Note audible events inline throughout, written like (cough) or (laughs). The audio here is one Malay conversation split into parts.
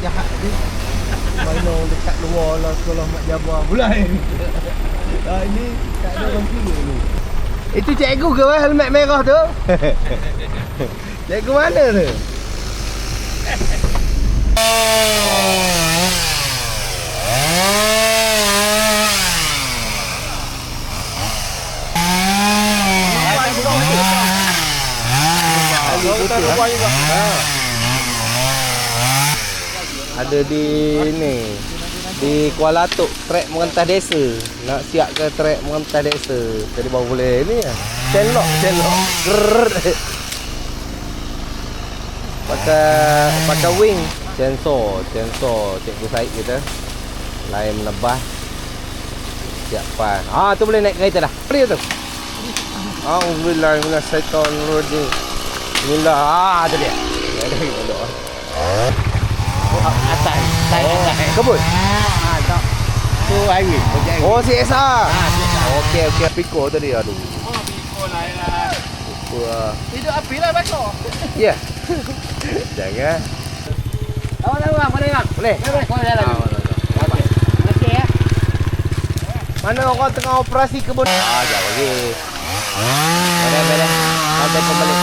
jahat ni. Main dekat luar lah sekolah Mak Jabbar pula ni. Ah ini tak ada orang kira ni. Itu cikgu ke weh helmet merah tu? (laughs) cikgu mana tu? Ada di ni di Kuala Tok trek merentah desa. Nak siap ke trek merentah desa. Jadi baru boleh ni lah celok celok pakai pakai wing. Sensor sensor. Cikgu Said kita. Lain menebas. Siap pan ah tu boleh naik kereta dah. Boleh tu? Alhamdulillah mina syaitan rajim Bismillah. Ah tu dia Atas, saya atas. Kebun Ah, tak. Tu highway, projek highway. Oh CSR Ah, CSR. Okey okey Piko tadi aduh Oh, Biko lah ya. Lah Hidup api lah bakar. Ya Jangan Awak dah bang, boleh bang? Boleh Boleh, boleh. Ah, boleh, boleh. Okey. Okey ya. Mana orang tengah operasi kebun Ah jap lagi Beres beres Sampai kau balik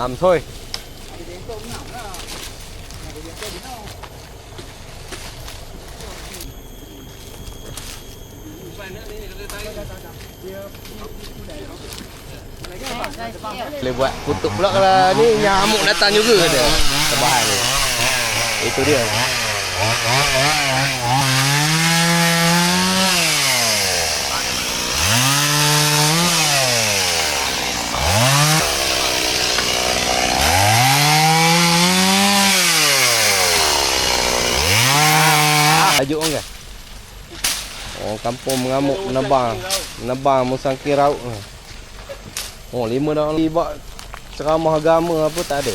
làm thôi Boleh buat kutuk pula kalau ni nyamuk datang juga ada. Tebahan ni. Itu dia. Tajuk orang kan? Orang kampung mengamuk menebang. Menebang musang kiraut. Oh, lima dah orang buat ceramah agama apa tak ada.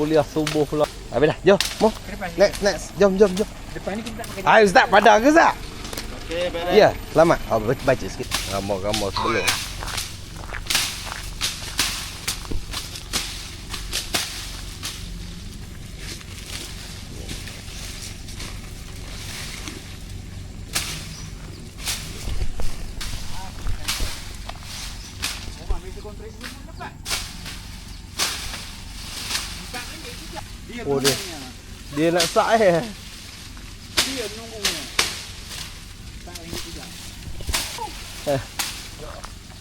Kuliah subuh pula. Habis dah. Jom, mo. Next, next. Jom, jom, jom. Depan ni kita tak pakai. Ayo Ustaz, padang ke Ustaz? Okey. Ya, selamat. Oh, baca, baca sikit. Gambar-gambar sebelum. Oh, dia. Dia nak sak eh. Dia menunggunya. Tak ringgit juga. Eh.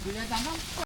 Dia datang.